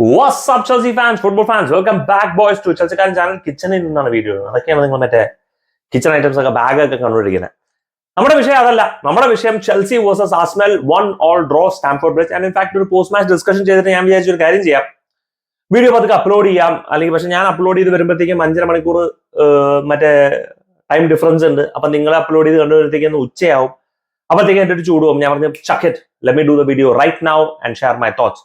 WhatsApp Chelsea fans football fans welcome back boys to ചെൽസിക്കാരൻ channel കിച്ചണിൽ നിന്നാണ് video അതൊക്കെയാണ് നിങ്ങൾ മറ്റേ കിച്ചൺ ഐറ്റംസ് ഒക്കെ ബാഗ് ഒക്കെ കണ്ടുപിടിക്കുന്നത്. നമ്മുടെ വിഷയം അതല്ല. നമ്മുടെ വിഷയം Chelsea versus Arsenal one all draw Stamford Bridge and in fact ഒരു പോസ്റ്റ് മാച്ച് ഡിസ്കഷൻ ചെയ്തിട്ട് ഞാൻ വിചാരിച്ചൊരു കാര്യം ചെയ്യാം. വീഡിയോ പതുക്കെ അപ്ലോഡ് ചെയ്യാം. അല്ലെങ്കിൽ പക്ഷെ ഞാൻ അപ്ലോഡ് ചെയ്ത് വരുമ്പോഴത്തേക്കും അഞ്ചര മണിക്കൂർ മറ്റേ ടൈം ഡിഫറൻസ് ഉണ്ട്. അപ്പൊ നിങ്ങൾ അപ്ലോഡ് ചെയ്ത് കണ്ടുവരുമ്പോഴത്തേക്കും ഉച്ചയാവും. അപ്പോഴത്തേക്കും എന്റെ ഒരു ചൂടുവും ഞാൻ പറഞ്ഞു ചക്കറ്റ് let me do the video right now and share my thoughts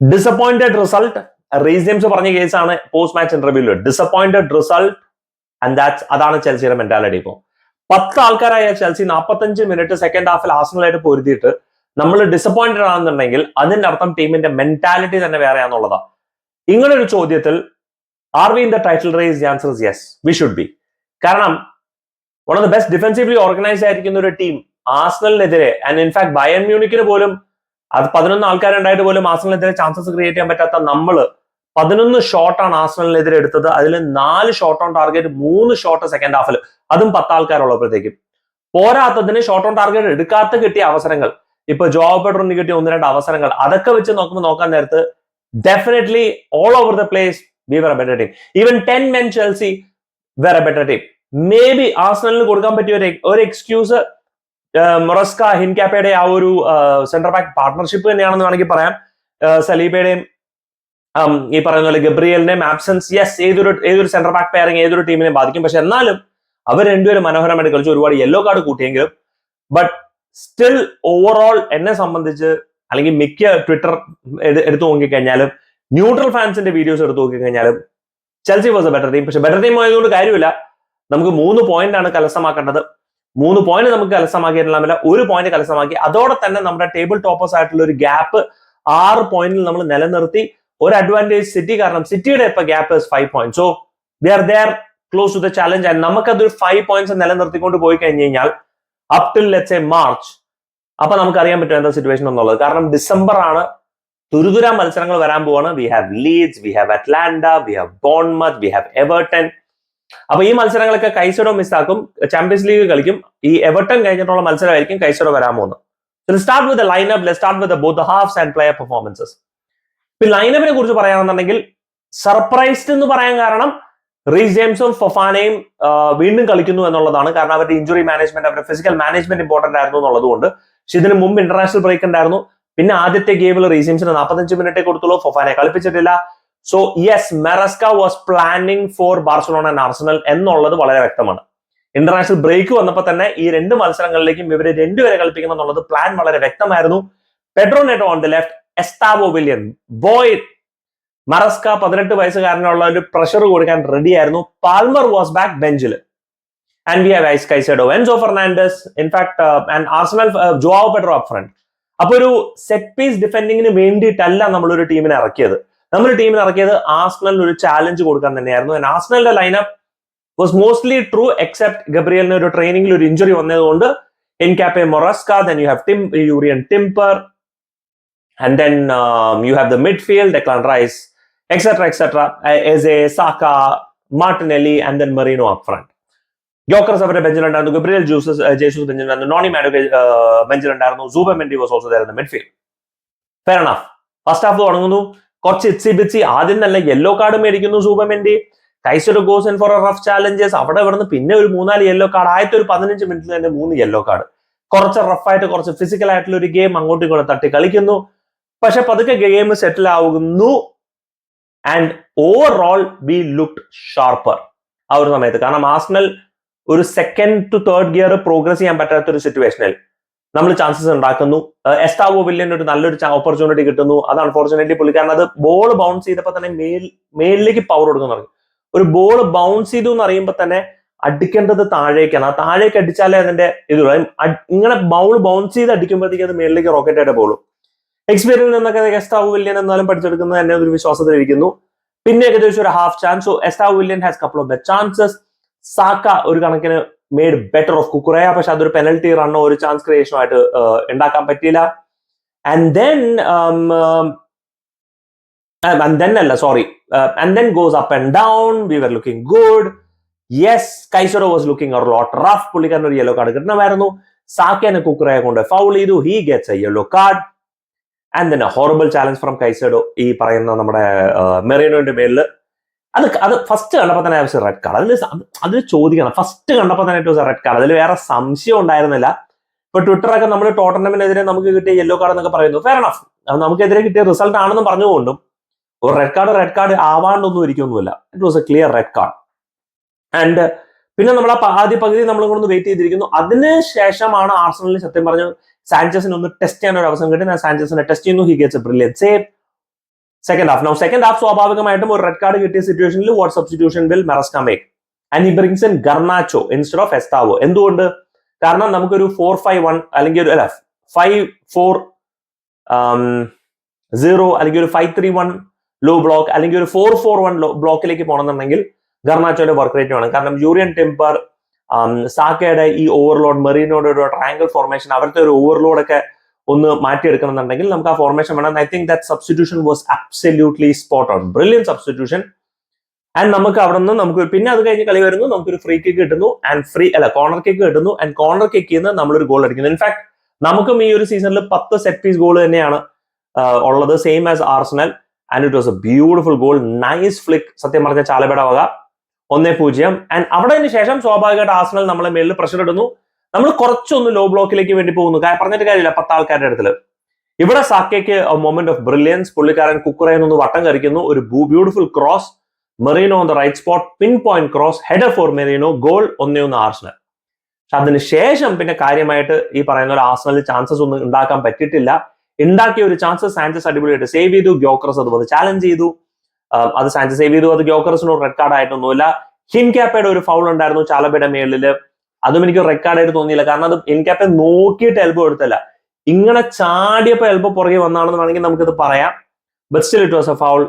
disappointed result Reece James പറഞ്ഞ കേസാണ് പോസ്റ്റ് മാച്ച് ഇന്റർവ്യൂൽ ഡിസപ്പോയിന്റഡ് റിസൾട്ട് ആൻഡ് ദാറ്റ്സ് അതാണ് ചെൽസിയുടെ മെന്റാലിറ്റി ഇപ്പോൾ പത്ത് ആൾക്കാരായ ചെൽസി നാൽപ്പത്തഞ്ച് മിനിറ്റ് സെക്കൻഡ് ഹാഫിൽ ആസനലായിട്ട് പൊരുത്തിയിട്ട് നമ്മൾ ഡിസപ്പോയിന്റഡ് ആണെന്നുണ്ടെങ്കിൽ അതിന്റെ അർത്ഥം ടീമിന്റെ മെന്റാലിറ്റി തന്നെ വേറെയാന്നുള്ളതാണ് ഇങ്ങനെ ഒരു ചോദ്യത്തിൽ are we in the title race answer yes we should be കാരണം one of the best defensively organise ആയിരിക്കുന്ന ഒരു ടീം ആസ്നലിനെതിരെ ആൻഡ് ഇൻഫാക്ട് ബയൻ മ്യൂണിക്കിന് പോലും അത് പതിനൊന്ന് ആൾക്കാരുണ്ടായിട്ട് പോലും ആസ്നലിനെതിരെ ചാൻസസ് ക്രിയേറ്റ് ചെയ്യാൻ പറ്റാത്ത നമ്മൾ പതിനൊന്ന് ഷോട്ടാണ് ആസ്നലിനെതിരെ എടുത്തത്. അതിൽ നാല് ഷോട്ട് ഓൺ ടാർഗറ്റ് മൂന്ന് ഷോട്ട് സെക്കൻഡ് ഹാഫിൽ അതും പത്ത് ആൾക്കാരുള്ളപ്പോഴത്തേക്കും. പോരാത്തതിന് ഷോട്ട് ഓൺ ടാർഗറ്റ് എടുക്കാത്ത കിട്ടിയ അവസരങ്ങൾ. ഇപ്പൊ ജോബ് കിട്ടിയ ഒന്ന് രണ്ട് അവസരങ്ങൾ. അതൊക്കെ വെച്ച് നോക്കുമ്പോൾ നോക്കാൻ നേരത്ത് definitely all over the place we were a better team even ten men Chelsea were a better team maybe ആസ്നലിന് കൊടുക്കാൻ പറ്റിയ ഒരു എക്സ്ക്യൂസ് മൊറസ്ക ഹിൻകാപ്പയുടെ ആ ഒരു സെന്റർ ബാക്ക് പാർട്ണർഷിപ്പ് തന്നെയാണെന്ന് വേണമെങ്കിൽ പറയാം. സലീബയുടെയും ഈ പറയുന്ന പോലെ ഗബ്രിയലിന്റെയും ആബ്സെൻസ് യെസ് ഏതൊരു ഏതൊരു സെന്റർ ബാക്ക് പെയറിംഗ് ഏതൊരു ടീമിനെ ബാധിക്കും. പക്ഷെ എന്നാലും അവർ രണ്ടുപേരും മനോഹരമായിട്ട് കളിച്ചു ഒരുപാട് യെല്ലോ കാർഡ് കൂട്ടിയെങ്കിലും ബട്ട് സ്റ്റിൽ ഓവറോൾ എന്നെ സംബന്ധിച്ച് അല്ലെങ്കിൽ മിക്ക ട്വിറ്റർ എടുത്തു നോക്കിക്കഴിഞ്ഞാലും ന്യൂട്രൽ ഫാൻസിന്റെ വീഡിയോസ് എടുത്തു നോക്കിക്കഴിഞ്ഞാലും Chelsea was a better team പക്ഷെ ബെറ്റർ ടീം ആയതുകൊണ്ട് കാര്യമില്ല. നമുക്ക് മൂന്ന് പോയിന്റ് ആണ് കലസമാക്കേണ്ടത് മൂന്ന് പോയിന്റ് നമുക്ക് കലസമാക്കിയിട്ടില്ല ഒരു പോയിന്റ് കലസമാക്കി അതോടെ തന്നെ നമ്മുടെ ടേബിൾ ടോപ്പേഴ്സ് ആയിട്ടുള്ള ഒരു ഗ്യാപ്പ് ആറ് പോയിന്റിൽ നമ്മൾ നിലനിർത്തി. ഒരു അഡ്വാന്റേജ് സിറ്റി കാരണം സിറ്റിയുടെ ഇപ്പൊ gap five point so they are they close to the challenge and നമുക്കതൊരു ഫൈവ് പോയിന്റ്സ് നിലനിർത്തിക്കൊണ്ട് പോയി കഴിഞ്ഞ് കഴിഞ്ഞാൽ up till let's a March അപ്പൊ നമുക്ക് അറിയാൻ പറ്റും എന്താ സിറ്റുവേഷൻ എന്നുള്ളത്. കാരണം ഡിസംബർ ആണ് തുരുതുര മത്സരങ്ങൾ വരാൻ പോവാണ്. We have Leeds we have Atalanta we have Bournemouth we have Everton അപ്പൊ ഈ മത്സരങ്ങളൊക്കെ കൈസഡോ മിസ്സാക്കും ചാമ്പ്യൻസ് ലീഗ് കളിക്കും. ഈ എവർട്ടൺ കഴിഞ്ഞിട്ടുള്ള മത്സരമായിരിക്കും കൈസഡോ വരാൻ പോകുന്നത്. With lineup start with both halves and player performances ഇപ്പൊ ലൈനപ്പിനെ കുറിച്ച് പറയുകയാണെന്നുണ്ടെങ്കിൽ സർപ്രൈസ്ഡ് എന്ന് പറയാൻ കാരണം റീസ് ജെയിംസും ഫൊഫാനയും വീണ്ടും കളിക്കുന്നു എന്നുള്ളതാണ്. കാരണം അവരുടെ ഇഞ്ചുറി മാനേജ്മെന്റ് അവരുടെ ഫിസിക്കൽ മാനേജ്മെന്റ് ഇമ്പോർട്ടന്റ് ആയിരുന്നു എന്നുള്ളതുകൊണ്ട്. പക്ഷെ ഇതിന് മുമ്പ് ഇന്റർനാഷണൽ ബ്രേക്ക് ഉണ്ടായിരുന്നു. പിന്നെ ആദ്യത്തെ ഗെയിമിൽ റീസ് ജെയിംസിന് നാൽപ്പത്തഞ്ച് മിനിറ്റേ കൊടുത്തുള്ളൂ. ഫൊഫാനെ കളിപ്പിച്ചിട്ടില്ല. So yes Maresca was planning for Barcelona and Arsenal എന്നുള്ളത് വളരെ വ്യക്തമാണ്. ഇന്റർനാഷണൽ ബ്രേക്ക് വന്നപ്പോൾ തന്നെ ഈ രണ്ട് മത്സരങ്ങളിലേക്കും ഇവരെ രണ്ടുപേരെ കളിപ്പിക്കണം എന്നുള്ളത് പ്ലാൻ വളരെ വ്യക്തമായിരുന്നു. Pedro Neto on the left Estevao Willian boy Maresca പതിനെട്ട് വയസ്സുകാരനുള്ള ഒരു പ്രഷർ കൊടുക്കാൻ റെഡി ആയിരുന്നു. പാൽമർ വാസ് ബാക്ക് ബെഞ്ചിൽ and we have ice Caicedo Enzo Fernandez in fact and Arsenal Joao Pedro up front അപ്പൊ ഒരു സെറ്റ് പീസ് ഡിഫെൻഡിങ്ങിന് വേണ്ടിയിട്ടല്ല നമ്മളൊരു ടീമിനെ ഇറക്കിയത്. നമ്മൾ ടീമിനെ ഇറക്കിയത് ആസ്നലിന് ഒരു ചാലഞ്ച് കൊടുക്കാൻ തന്നെയായിരുന്നു. And ആർസണലിന്റെ lineup was mostly true except ഗബ്രിയലിന് ഒരു ട്രെയിനിങ്ങിൽ ഒരു ഇഞ്ചുറി വന്നതുകൊണ്ട് എൻ എൻകാപ്പെ Mosquera then you have Tim Jurrien Timber and then you have the the midfield, Rice etcetera etcetera Eze Saka Martinelli and then Merino up front Gyokeres അവരുടെ ബെഞ്ചിലുണ്ടായിരുന്നു Gabriel Jesus Jesus ബെഞ്ചിലുണ്ടായിരുന്നു Noni Madueke ബെഞ്ചിലുണ്ടായിരുന്നു Zubimendi was also their midfield fair first half തുടങ്ങുന്നു. കുറച്ച് ഇച്ചി ബിച്ചി ആദ്യം തന്നെ yellow card മേടിക്കുന്നു Mendi Caicedo goes in for rough challenges അവിടെ ഇവിടുന്ന് പിന്നെ ഒരു മൂന്നാൽ യെല്ലോ കാർഡ് ആദ്യത്തെ ഒരു പതിനഞ്ച് മിനിറ്റിൽ തന്നെ മൂന്ന് യെല്ലോ കാർഡ് കുറച്ച് റഫായിട്ട് കുറച്ച് ഫിസിക്കൽ ആയിട്ടുള്ള ഒരു ഗെയിം അങ്ങോട്ടും ഇങ്ങോട്ടും തട്ടി കളിക്കുന്നു. പക്ഷെ പതുക്കെ ഗെയിം സെറ്റിൽ ആവുന്നു. And overall we look sharper ആ ഒരു സമയത്ത്. കാരണം ആസ്നൽ ഒരു second to third gear progress ചെയ്യാൻ പറ്റാത്ത ഒരു സിറ്റുവേഷനിൽ നമ്മൾ ചാൻസസ് ഉണ്ടാക്കുന്നു. എസ്റ്റാവോ വില്യൻ ഒരു നല്ലൊരു ഓപ്പർച്യൂണിറ്റി കിട്ടുന്നു. അത് അൺഫോർച്ചുനേറ്റ്ലി കാരണം അത് ബോൾ ബൗൺസ് ചെയ്തപ്പോൾ തന്നെ മേൽ മേലിലേക്ക് പവർ കൊടുക്കുന്നു തുടങ്ങി ഒരു ബോൾ ബൗൺസ് ചെയ്തു എന്ന് അറിയുമ്പോൾ തന്നെ അടിക്കേണ്ടത് താഴേക്കാണ്. ആ താഴേക്ക് അടിച്ചാലേ അതിന്റെ ഇത് ഇങ്ങനെ ബൗൾ ബൗൺസ് ചെയ്ത് അടിക്കുമ്പോഴത്തേക്ക് അത് മേളിലേക്ക് റോക്കറ്റ് ആയിട്ട് പോകും എക്സ്പീരിയൻസിൽ നിന്നൊക്കെ എസ്താവ് വില്യൻ എന്നാലും പഠിച്ചെടുക്കുന്നത് തന്നെ ഒരു വിശ്വാസത്തിൽ ഇരിക്കുന്നു പിന്നെ ഏകദേശം ഒരു half chance so Willian has couple of the chances Saka ഒരു കണക്കിന് മെയ്ഡ് ബെറ്റർ ഓഫ് കുക്കുറയ പക്ഷെ അതൊരു പെനൽറ്റി റണ്ണോ ഒരു ചാൻസ് ക്രിയേഷനോ ആയിട്ട് ഉണ്ടാക്കാൻ പറ്റിയില്ല. ആൻഡ് ദെൻ ആൻഡ് ദെൻ അല്ല sorry and then goes up and down we were looking good yes Caicedo was looking ഒരു ലോട്ട് റഫ് പുള്ളിക്കാരൻ ഒരു യെല്ലോ കാർഡ് കിട്ടണമായിരുന്നു. സാക്കിയാനെ കുക്കുറയെ കൊണ്ട് ഫൗൾ ചെയ്തു. He gets a yellow card and then horrible challenge from Caicedo ഈ പറയുന്ന നമ്മുടെ മെറീനോന്റെ മേലിൽ അത് അത് ഫസ്റ്റ് കണ്ടപ്പോൾ തന്നെ റെഡ് കാർഡ് അതിൽ അതിൽ ചോദിക്കണം. ഫസ്റ്റ് കണ്ടപ്പോൾ തന്നെ ഇറ്റ് റെഡ് കാർഡ് അതിൽ വേറെ സംശയം ഉണ്ടായിരുന്നില്ല. ഇപ്പൊ ട്വിറ്ററൊക്കെ നമ്മൾ ടോട്ടനമിനെതിരെ നമുക്ക് കിട്ടിയ യെല്ലോ കാർഡ് എന്നൊക്കെ പറയുന്നു. ഫെയർ നമുക്ക് നമുക്കെതിരെ കിട്ടിയ റിസൾട്ട് ആണെന്ന് പറഞ്ഞുകൊണ്ടും ഒരു റെഡ് കാർഡ് റെഡ് കാർഡ് ആവാണ്ടൊന്നും ഇരിക്കൊന്നുമില്ല. It was a clear red card and പിന്നെ നമ്മൾ ആ ആദ്യ പകുതി നമ്മൾ കൊണ്ടൊന്ന് വെയിറ്റ് ചെയ്തിരിക്കുന്നു. അതിന് ശേഷമാണ് ആർസണലിന് സത്യം പറഞ്ഞു സാഞ്ചസിന് ഒന്ന് ടെസ്റ്റ് ചെയ്യാൻ ഒരു അവസരം കിട്ടി. ഞാൻ സാഞ്ചസിനെ ടെസ്റ്റ് ചെയ്യുന്നു. He gets a brilliant save second half no second half സ്വാഭാവികമായിട്ടും ഒരു റെഡ് കാർഡ് കിട്ടിയ സിറ്റുവേഷനിൽ what substitution will Maresca make and he brings in Garnacho instead of Estevao എന്തുകൊണ്ട്? കാരണം നമുക്കൊരു ഫോർ ഫൈവ് വൺ അല്ലെങ്കിൽ ഒരു അല്ല ഫൈവ് ഫോർ സീറോ അല്ലെങ്കിൽ ഒരു five three one low block അല്ലെങ്കിൽ ഒരു ഫോർ ഫോർ വൺ ലോ ബ്ലോക്കിലേക്ക് പോകണമെന്നുണ്ടെങ്കിൽ ഗർണാച്ചോയുടെ വർക്ക് റേറ്റ് വേണം. കാരണം യൂറിയൻ ടെമ്പർ സാക്കയുടെ ഈ ഓവർലോഡ് മെറീനോയുടെ ഒരു ട്രയാങ്കിൾ ഫോർമേഷൻ അവരുടെ ഒരു ഓവർലോഡ് ഒക്കെ ഒന്ന് മാറ്റിയെടുക്കണമെന്നുണ്ടെങ്കിൽ നമുക്ക് ആ ഫോർമേഷൻ വേണം. I think that substitution was absolutely spot on brilliant substitution and നമുക്ക് അവിടെ നിന്ന് നമുക്ക് പിന്നെ അത് കഴിഞ്ഞ് കളി വരുന്നു. നമുക്കൊരു ഫ്രീ കിക്ക് കിട്ടുന്നു. ആൻഡ് ഫ്രീ അല്ല കോർണർ കിക്ക് കിട്ടുന്നു. ആൻഡ് കോർണർ കിക്കിൽ നിന്ന് നമ്മളൊരു ഗോൾ അടിക്കുന്നു. ഇൻഫാക്ട് നമുക്കും ഈ ഒരു സീസണിൽ പത്ത് സെറ്റ് പീസ് ഗോൾ തന്നെയാണ് ഉള്ളത്. Same as Arsenal and it was a beautiful goal nice flick സത്യം പറഞ്ഞ ചാലപേട വക. ഒന്നേ പൂജ്യം. ആൻഡ് അവിടെ ശേഷം സ്വാഭാവികമായിട്ട് ആർസണൽ നമ്മളെ മേലിൽ പ്രഷർ ഇടുന്നു. നമ്മൾ കുറച്ചൊന്ന് ലോ ബ്ലോക്കിലേക്ക് വേണ്ടി പോകുന്നു. പറഞ്ഞിട്ട് കാര്യമില്ല പത്ത് ആൾക്കാരുടെ അടുത്തിൽ ഇവിടെ സാക്കേക്ക് മൊമെന്റ് ഓഫ് ബ്രില്യൻസ് പുള്ളിക്കാരൻ കുക്കുറയെന്നൊന്ന് വട്ടം കരിക്കുന്നു ഒരു beautiful cross Merino on the right spot pinpoint cross header for Merino goal ഒന്നേ ഒന്ന് ആർസണൽ പക്ഷെ അതിന് ശേഷം പിന്നെ കാര്യമായിട്ട് ഈ പറയുന്ന ഒരു ആർസണലിൽ ചാൻസസ് ഒന്നും ഉണ്ടാക്കാൻ പറ്റിയിട്ടില്ല. ഉണ്ടാക്കിയ ഒരു ചാൻസ് സാഞ്ചസ് അടിപൊളിയായിട്ട് സേവ് ചെയ്തു. ഗ്യോക്രസ് അത് വന്ന് ചാലഞ്ച് ചെയ്തു. അത് സാഞ്ചസ് സേവ് ചെയ്തു. അത് ഗ്യോക്രസിനോട് റെഡ് കാർഡ് ആയിട്ടൊന്നുമില്ല. ഹിൻകാപ്പയുടെ ഒരു ഫൗൾ ഉണ്ടായിരുന്നു ചാലബയുടെ മേളിൽ. അതും എനിക്ക് റെക്കാർഡായിട്ട് തോന്നിയില്ല. കാരണം അത് ഹിൻകാപ്പെ നോക്കിയിട്ട് എൽബോ എടുത്തല്ല ഇങ്ങനെ ചാടിയപ്പോൾ എൽബോ പുറകെ വന്നാണെന്ന് വേണമെങ്കിൽ നമുക്കിത് പറയാം. But still it was a foul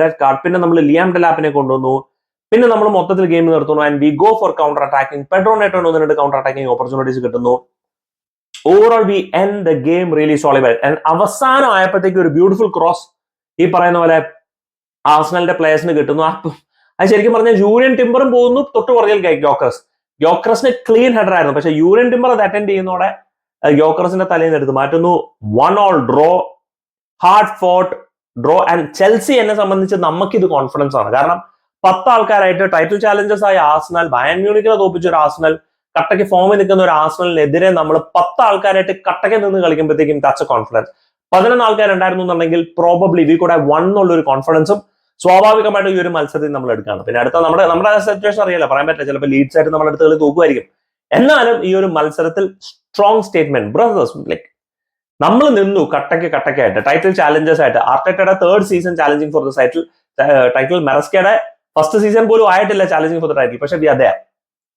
let card പിന്നെ നമ്മൾ ലിയാം ഡെലാപ്പിനെ കൊണ്ടുവന്നു. പിന്നെ നമ്മൾ മൊത്തത്തിൽ ഗെയിം നിർത്തുന്നു. And we go for counter attacking Pedro Neto ഒന്ന് രണ്ട് കൗണ്ടർ അറ്റാക്കിംഗ് ഓപ്പർച്യൂണിറ്റീസ് കിട്ടുന്നു. Overall we end the game really സോളിബൽ and അവസാനം ആയപ്പോഴത്തേക്ക് ഒരു ബ്യൂട്ടിഫുൾ ക്രോസ് ഈ പറയുന്ന പോലെ ആസ്നലിന്റെ പ്ലേയേഴ്സിന് കിട്ടുന്നു. അത് ശരിക്കും പറഞ്ഞാൽ ജൂനിയൻ ടിമ്പറും പോകുന്നു. തൊട്ട് പുറകിൽ ഗ്യോക്രസ് ഗ്യോക്രസിന് ക്ലീൻ ഹെഡർ ആയിരുന്നു. പക്ഷെ യൂറിയൻ ടിമ്പർ അത് അറ്റൻഡ് ചെയ്യുന്നതോടെ യോക്രസിന്റെ തലയിൽ നിന്ന് എടുത്ത്. മാറ്റുന്നു. One all draw hard fought draw and Chelsea എന്നെ സംബന്ധിച്ച് നമുക്ക് ഇത് കോൺഫിഡൻസ് ആണ്. കാരണം പത്ത് ആൾക്കാരായിട്ട് ടൈറ്റിൽ ചാലഞ്ചേഴ്സ് ആയ ആസ്നൽ ബയൻ മ്യൂണിക്കിനെ തോപ്പിച്ച ഒരു ആസ്നൽ കട്ടയ്ക്ക് ഫോമിൽ നിൽക്കുന്ന ഒരു ആസ്നലിനെതിരെ നമ്മൾ പത്ത് ആൾക്കാരായിട്ട് കട്ടയ്ക്ക് നിന്ന് കളിക്കുമ്പോഴത്തേക്കും ടച്ച് കോൺഫിഡൻസ് പതിനൊന്ന് ആൾക്കാരുണ്ടായിരുന്നു എന്നുണ്ടെങ്കിൽ പ്രോബബ്ലി വി കൂടെ വൺ എന്നുള്ള ഒരു കോൺഫിഡൻസും സ്വാഭാവികമായിട്ടും ഈ ഒരു മത്സരത്തിൽ നമ്മൾ എടുക്കുകയാണ് പിന്നെ അടുത്ത നമ്മുടെ നമ്മുടെ സിറ്റുവേഷൻ അറിയില്ല പറയാൻ പറ്റില്ല ചിലപ്പോൾ ലീഡ്സ് ആയിട്ട് നമ്മുടെ അടുത്ത് തോക്കുമായിരിക്കും. എന്നാലും ഈ ഒരു മത്സരത്തിൽ സ്ട്രോങ് സ്റ്റേറ്റ്മെന്റ് ബ്രദേഴ്സ് ലൈക്ക് നമ്മൾ നിന്നു കട്ടയ്ക്ക് കട്ടയ്ക്കായിട്ട് ടൈറ്റിൽ ചാലഞ്ചേഴ്സ് ആയിട്ട്. ആർട്ടക്കയുടെ third season challenging for the title title മെറസ്കയുടെ first season പോലും ആയിട്ടില്ല ചാലഞ്ചിങ് ഫോർ ദ ടൈറ്റിൽ പക്ഷെ we are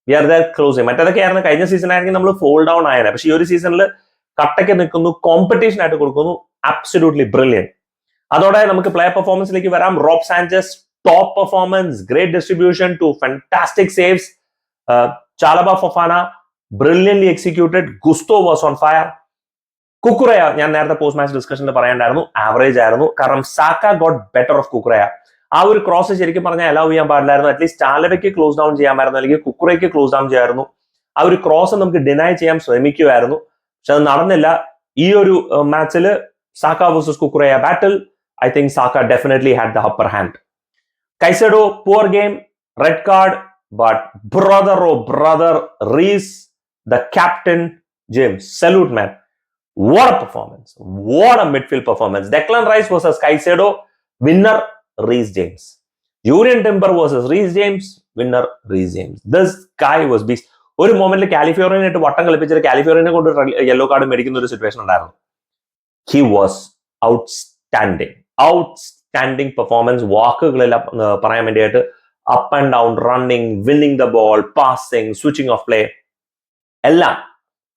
we are there close മറ്റേതൊക്കെ ആയിരുന്നു കഴിഞ്ഞ സീസൺ ആണെങ്കിൽ നമ്മൾ ഫോൾ ഡൗൺ ആയത് പക്ഷേ ഈ ഒരു സീസണിൽ കട്ടയ്ക്ക് നിൽക്കുന്നു കോമ്പറ്റീഷൻ ആയിട്ട് കൊടുക്കുന്നു അബ്സല്യൂട്ട്ലി ബ്രില്യൻ അതോടെ നമുക്ക് പ്ലേ പെർഫോമൻസിലേക്ക് വരാം. Rob Sanchez top performance great distribution two fantastic saves Chalobah Fofana brilliantly executed Gusto was on fire Cucurella ഞാൻ നേരത്തെ പോസ്റ്റ് മാച്ച് ഡിസ്കഷനിൽ പറയണ്ടായിരുന്നു. ആവറേജ് ആയിരുന്നു. കാരണം Saka got better of Cucurella. ആ ഒരു ക്രോസ് ശരിക്കും പറഞ്ഞാൽ അലൗ ചെയ്യാൻ പാടില്ലായിരുന്നു. അറ്റ്ലീസ്റ്റ് ചാലബയ്ക്ക് ക്ലോസ് ഡൗൺ ചെയ്യാമായിരുന്നു. അല്ലെങ്കിൽ കുക്കുറയ്ക്ക് ക്ലോസ് ഡൗൺ ചെയ്യാമായിരുന്നു. ആ ഒരു ക്രോസ് നമുക്ക് ഡിനൈ ചെയ്യാൻ ശ്രമിക്കുമായിരുന്നു പക്ഷെ അത് നടന്നില്ല. ഈ ഒരു മാച്ചിൽ Saka versus Cucurella. Battle I think Saka definitely had the upper hand Caicedo poor game red card but brother oh brother Reece the captain James salute man What a performance. What a midfield performance. Declan Rice versus Caicedo. Winner, Reece James. Urian Timber versus Reece James. Winner, Reece James. This guy was beast. ഒരു മൊമെന്റിൽ കാലിഫോർണിയായിട്ട് വട്ടം കളിപ്പിച്ചിട്ട് കാലിഫോർണിയെ കൊണ്ട് yellow card മേടിക്കുന്ന ഒരു situation ഉണ്ടായിരുന്നു he was outstanding outstanding performance വാക്കുകളെല്ലാം പറയാൻ വേണ്ടിയിട്ട് up and down running winning the ball passing switching off play എല്ലാം.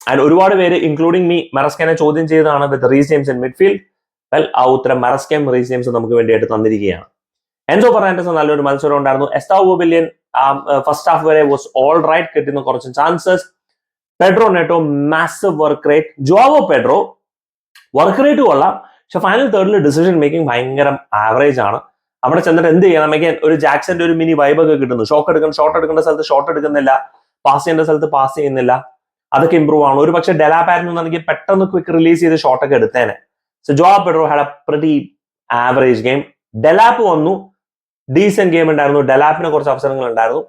And ഒരുപാട് പേര് ഇൻക്ലൂഡിംഗ് മീ മെറസ്കനെ ചോദ്യം ചെയ്തതാണ് with Reece James in midfield well ആ ഉത്തരം മെറസ്കേം റീസ് ജെയിംസ് നമുക്ക് വേണ്ടിയിട്ട് തന്നിരിക്കുകയാണ്. എൻസോ ഫെർണാണ്ടസ് നല്ലൊരു മത്സരം ഉണ്ടായിരുന്നു. എസ്താവോ ബില്യൻ ഫസ്റ്റ് ഹാഫ് വരെ വാസ് ഓൾ റൈറ്റ് കിട്ടുന്ന കുറച്ച് chances Pedro Neto mass work rate Joao Pedro work rate കൊള്ളാം. പക്ഷെ ഫൈനൽ തേർഡിൽ ഡിസിഷൻ മേക്കിംഗ് ഭയങ്കര ആവറേജ് ആണ്. അവിടെ ചെന്നിട്ട് എന്ത് ചെയ്യണം? മേക്കാൻ ഒരു ജാക്സന്റെ ഒരു മിനി വൈബ് ഒക്കെ കിട്ടുന്നു. ഷോക്ക് എടുക്കുന്ന ഷോട്ട് എടുക്കേണ്ട സ്ഥലത്ത് ഷോട്ട് എടുക്കുന്നില്ല. പാസ് ചെയ്യേണ്ട സ്ഥലത്ത് പാസ് ചെയ്യുന്നില്ല. അതൊക്കെ ഇമ്പ്രൂവ് ആണ്. ഒരു പക്ഷേ എന്നുണ്ടെങ്കിൽ പെട്ടെന്ന് ക്വിക്ക് റിലീസ് ചെയ്ത് ഷോട്ടൊക്കെ എടുത്തേനെ. So Jo Pedro had a pretty average game Delap വന്നു. ഡീസെന്റ് ഗെയിം ഉണ്ടായിരുന്നു. ഡെലാപ്പിനെ കുറച്ച് അവസരങ്ങൾ ഉണ്ടായിരുന്നു.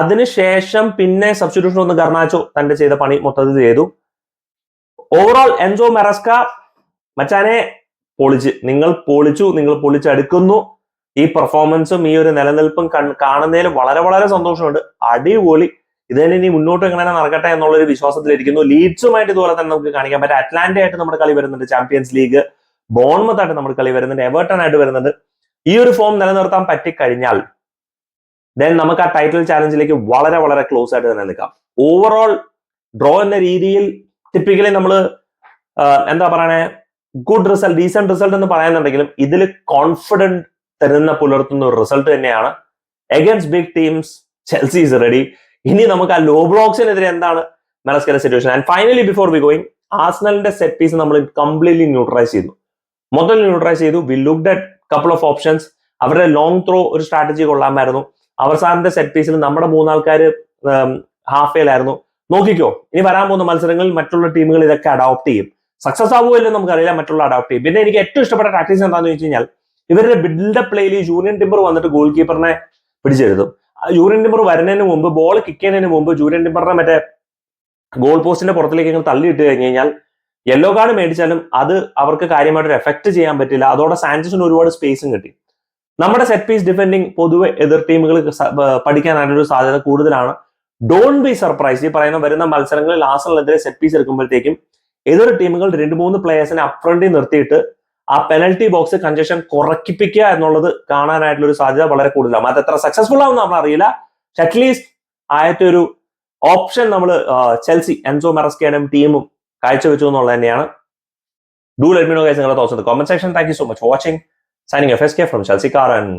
അതിനുശേഷം പിന്നെ സബ്സ്റ്റിറ്റ്യൂഷൻ ഒന്ന് കർണാച്ചോ തന്റെ ചെയ്ത പണി മൊത്തത്തിൽ ചെയ്തു. ഓവറോൾ എൻസോ മെറസ്ക മച്ചാനെ പൊളിച്ച്. നിങ്ങൾ പൊളിച്ചു നിങ്ങൾ പൊളിച്ചെടുക്കുന്നു. ഈ പെർഫോമൻസും ഈ ഒരു നിലനിൽപ്പും കാണുന്നതിൽ വളരെ വളരെ സന്തോഷമുണ്ട്. അടിപൊളി. ഇത് തന്നെ ഇനി മുന്നോട്ട് എങ്ങനെ നടക്കട്ടെ എന്നുള്ള ഒരു വിശ്വാസത്തിലിരിക്കുന്നു. ലീഡ്സുമായിട്ട് ഇതുപോലെ തന്നെ നമുക്ക് കാണിക്കാൻ പറ്റും അറ്റ്ലാന്റ ആയിട്ട് നമ്മുടെ കളി വരുന്നുണ്ട് ചാമ്പ്യൻസ് ലീഗ് ബോൺമത്തായിട്ട് നമ്മുടെ കളി വരുന്നുണ്ട്. എവേർട്ടൺ ആയിട്ട് വരുന്നുണ്ട്. ഈ ഒരു ഫോം നിലനിർത്താൻ പറ്റിക്കഴിഞ്ഞാൽ ദെൻ നമുക്ക് ആ ടൈറ്റിൽ ചാലഞ്ചിലേക്ക് വളരെ വളരെ ക്ലോസ് ആയിട്ട് തന്നെ നിൽക്കാം. ഓവറോൾ ഡ്രോ എന്ന രീതിയിൽ ടിപ്പിക്കലി നമ്മൾ എന്താ പറയണേ? ഗുഡ് റിസൾട്ട് ഡീസെന്റ് റിസൾട്ട് എന്ന് പറയാനുണ്ടെങ്കിലും ഇതിൽ കോൺഫിഡന്റ് തരുന്ന പുലർത്തുന്ന ഒരു റിസൾട്ട് തന്നെയാണ് against big teams Chelsea is ready ഇനി നമുക്ക് ആ ലോ ബ്ലോക്സിനെതിരെ എന്താണ് മെറസ്കര situation and finally before we going ആസ്നലിന്റെ set piece നമ്മൾ കംപ്ലീറ്റ്ലി ന്യൂട്രലൈസ് ചെയ്തു. മൊത്തം ന്യൂട്രലൈസ് ചെയ്തു. We looked at couple of options അവരുടെ ലോങ് ത്രോ ഒരു സ്ട്രാറ്റജി കൊള്ളാമായിരുന്നു. അവസാനത്തെ സെറ്റ് പീസിൽ നമ്മുടെ മൂന്നാൾക്കാർ ഹാഫ് ഫെയിലായിരുന്നു നോക്കിക്കോ. ഇനി വരാൻ പോകുന്ന മത്സരങ്ങളിൽ മറ്റുള്ള ടീമുകൾ ഇതൊക്കെ അഡോപ്റ്റ് ചെയ്യും. സക്സസ് ആവുമോ ഇല്ലെന്ന് നമുക്കറിയില്ല. മറ്റുള്ള അഡോപ്റ്റ് ചെയ്യും പിന്നെ എനിക്ക് ഏറ്റവും ഇഷ്ടപ്പെട്ട ടാക്ടീസ് എന്താണെന്ന് വെച്ച് കഴിഞ്ഞാൽ ഇവരുടെ ബിൽഡപ്പ് പ്ലേയിൽ ജൂനിയൻ ടിമ്പർ വന്നിട്ട് ഗോൾ കീപ്പറിനെ പിടിച്ചെഴുതും. യൂറിയൻ ടിമ്പർ വരുന്നതിന് മുമ്പ് ബോൾ കിക്ക് ചെയ്യുന്നതിന് മുമ്പ് ജൂനിയൻ ടിമ്പറിനെ മറ്റേ ഗോൾ പോസ്റ്റിന്റെ പുറത്തിലേക്ക് ഇങ്ങനെ തള്ളിയിട്ട് കഴിഞ്ഞ് കഴിഞ്ഞാൽ യെല്ലോ കാർഡ് മേടിച്ചാലും അത് അവർക്ക് കാര്യമായിട്ട് എഫക്ട് ചെയ്യാൻ പറ്റില്ല. അതോടെ സാഞ്ചസിന് ഒരുപാട് സ്പേസും കിട്ടി. നമ്മുടെ സെറ്റ് പീസ് ഡിഫെൻഡിങ് പൊതുവെ എതിർ ടീമുകൾ പഠിക്കാനായിട്ടൊരു സാധ്യത കൂടുതലാണ്. ഡോൺ ബി സർപ്രൈസ് ഈ പറയുന്ന വരുന്ന മത്സരങ്ങളിൽ ആസറിനെതിരെ സെറ്റ് പീസ് എടുക്കുമ്പോഴത്തേക്കും എതിർ ടീമുകൾ രണ്ട് മൂന്ന് പ്ലേയേഴ്സിനെ അപ്രണ്ടിൽ നിർത്തിയിട്ട് ആ പെനൽറ്റി ബോക്സ് കൺജഷൻ കുറക്കിപ്പിക്കുക എന്നുള്ളത് കാണാനായിട്ടുള്ള ഒരു സാധ്യത വളരെ കൂടുതലാണ്. അത് എത്ര സക്സസ്ഫുൾ ആവും നമ്മൾ അറിയില്ല അറ്റ്ലീസ്റ്റ് ആയിട്ട് ഒരു ഓപ്ഷൻ നമ്മൾ ചെൽസി എൻസോ മെറസ്കേനും ടീമും കാഴ്ചവെച്ചു എന്നുള്ളത് തന്നെയാണ്. Do let me know guys നിങ്ങളുടെ തോന്നുന്നത് comment section thank you so much watching signing F S K from Chelsea car and